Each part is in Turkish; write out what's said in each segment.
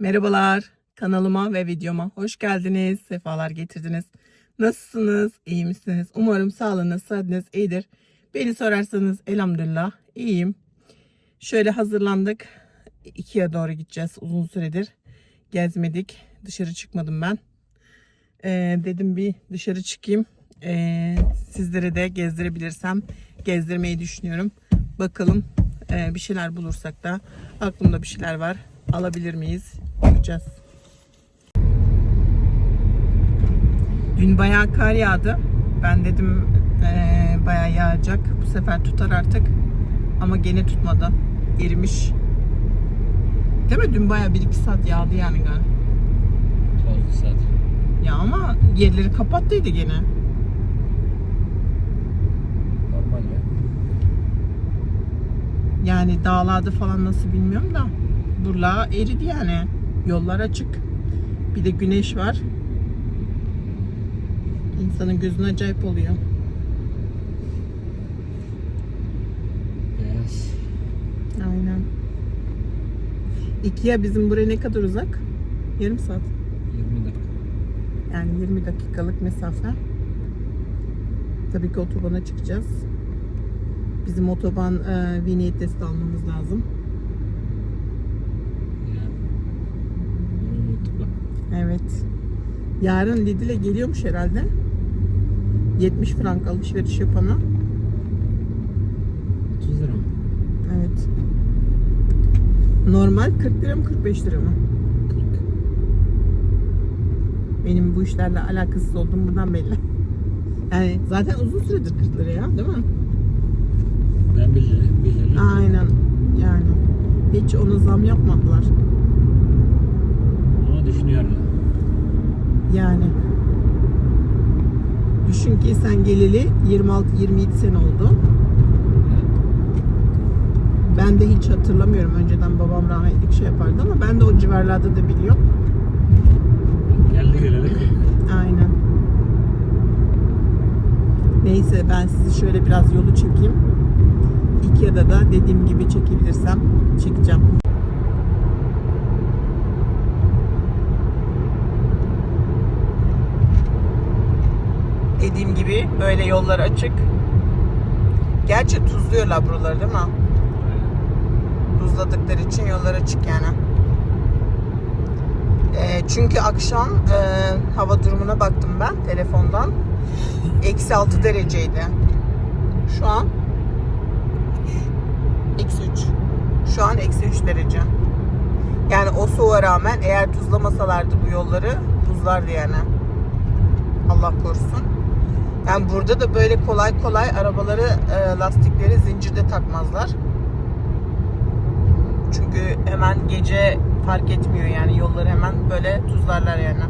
Merhabalar, kanalıma ve videoma hoş geldiniz, sefalar getirdiniz. Nasılsınız, iyi misiniz? Umarım sağlığınız, sıhhatiniz iyidir. Beni sorarsanız elhamdülillah iyiyim. Şöyle hazırlandık. İkiye doğru gideceğiz uzun süredir. Gezmedik, dışarı çıkmadım ben. Ee, dedim bir dışarı çıkayım. Ee, sizlere de gezdirebilirsem gezdirmeyi düşünüyorum. Bakalım ee, bir şeyler bulursak da aklımda bir şeyler var. Alabilir miyiz? Bakacağız. Dün bayağı kar yağdı. Ben dedim ee, bayağı yağacak. Bu sefer tutar artık. Ama gene tutmadı. Erimiş. Değil mi? Dün bayağı 1-2 saat yağdı yani galiba. Fazla saat. Ya ama yerleri kapattıydı gene. Normal ya. Yani dağlarda falan nasıl bilmiyorum da. Buralar eridi yani. Yollar açık. Bir de güneş var. İnsanın gözüne acayip oluyor. Beyaz. Aynen. Ikea bizim buraya ne kadar uzak? Yarım saat. 20 dakika. Yani 20 dakikalık mesafe. Tabii ki otobana çıkacağız. Bizim otoban e, vinyet testi almamız lazım. Evet. Yarın Lidl'e geliyormuş herhalde. 70 frank alışveriş yapana. 30 lira mı? Evet. Normal 40 lira mı 45 lira mı? 40. Benim bu işlerle alakasız olduğum buradan belli. Yani zaten uzun süredir 40 lira ya değil mi? Ben 1 lira. 1 lira. Aynen. Yani hiç ona zam yapmadılar. Ama düşünüyorlar. Yani düşün ki sen geleli 26-27 sene oldu. Ben de hiç hatırlamıyorum. Önceden babam rahmetli şey yapardı ama ben de o civarlarda da biliyorum. Geldi geleli 40. Aynen. Neyse ben sizi şöyle biraz yolu çekeyim. Ikea'da da dediğim gibi çekebilirsem çekeceğim. Dediğim gibi böyle yollar açık. Gerçi tuzluyorlar buraları değil mi? Tuzladıkları için yollar açık yani. E, çünkü akşam e, hava durumuna baktım ben telefondan. Eksi 6 dereceydi. Şu an eksi 3. Şu an eksi 3 derece. Yani o soğuğa rağmen eğer tuzlamasalardı bu yolları buzlardı yani. Allah korusun. Yani burada da böyle kolay kolay arabaları e, lastikleri zincirde takmazlar. Çünkü hemen gece fark etmiyor yani yolları hemen böyle tuzlarlar yani.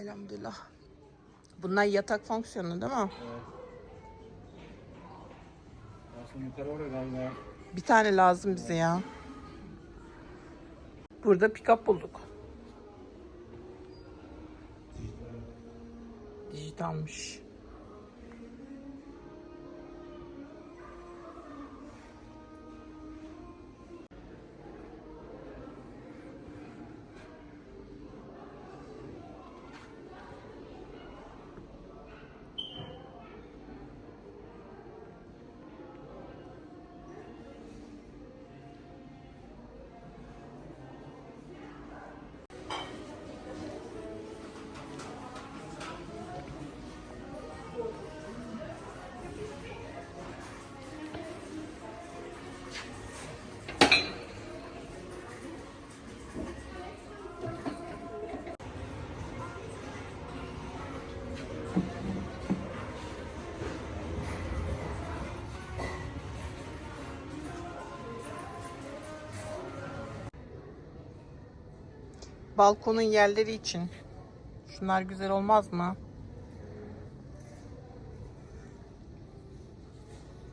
Elhamdülillah. Bunlar yatak fonksiyonu değil mi? Aslında yukarı oraya galiba. Bir tane lazım bize ya. Burada pick-up bulduk. Dijitalmiş. Balkonun yerleri için. Şunlar güzel olmaz mı?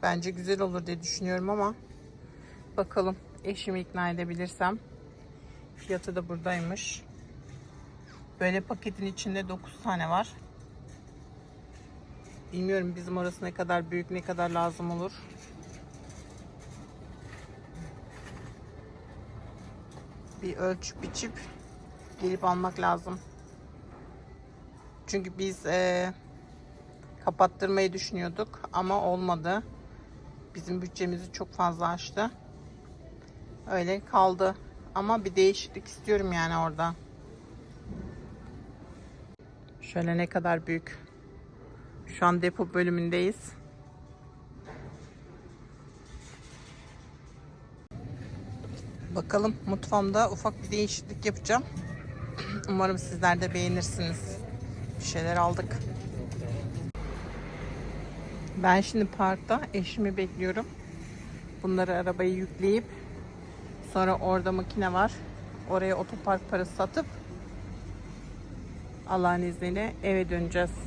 Bence güzel olur diye düşünüyorum ama bakalım eşimi ikna edebilirsem. Fiyatı da buradaymış. Böyle paketin içinde 9 tane var. Bilmiyorum bizim orası ne kadar büyük, ne kadar lazım olur. Bir ölçüp biçip gelip almak lazım. Çünkü biz eee, kapattırmayı düşünüyorduk ama olmadı. Bizim bütçemizi çok fazla aştı. Öyle kaldı. Ama bir değişiklik istiyorum yani orada. Şöyle ne kadar büyük. Şu an depo bölümündeyiz. Bakalım mutfağımda ufak bir değişiklik yapacağım. Umarım sizler de beğenirsiniz. Bir şeyler aldık. Ben şimdi parkta eşimi bekliyorum. Bunları arabaya yükleyip sonra orada makine var. Oraya otopark parası satıp Allah'ın izniyle eve döneceğiz.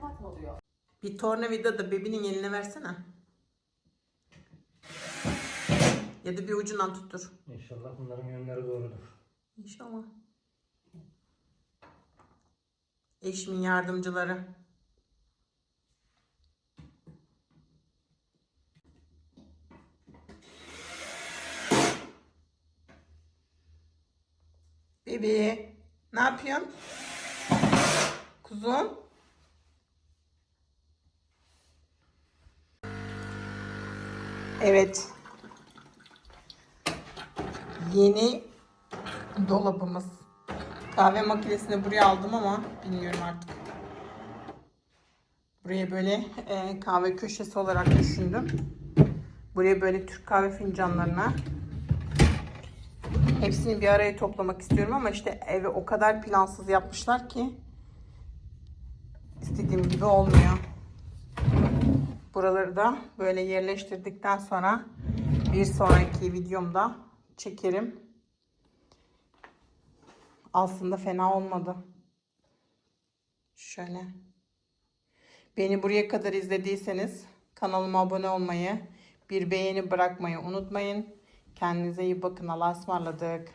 Talimat mı alıyor? Bir tornavida da bebinin eline versene. Ya da bir ucundan tuttur. İnşallah bunların yönleri doğrudur. İnşallah. Eşimin yardımcıları. Bebi, ne yapıyorsun? Kuzum. Evet. Yeni dolabımız. Kahve makinesini buraya aldım ama bilmiyorum artık. Buraya böyle e, kahve köşesi olarak düşündüm. Buraya böyle Türk kahve fincanlarına hepsini bir araya toplamak istiyorum ama işte evi o kadar plansız yapmışlar ki istediğim gibi olmuyor. Buraları da böyle yerleştirdikten sonra bir sonraki videomda çekerim. Aslında fena olmadı. Şöyle. Beni buraya kadar izlediyseniz kanalıma abone olmayı, bir beğeni bırakmayı unutmayın. Kendinize iyi bakın. Allah'a ısmarladık.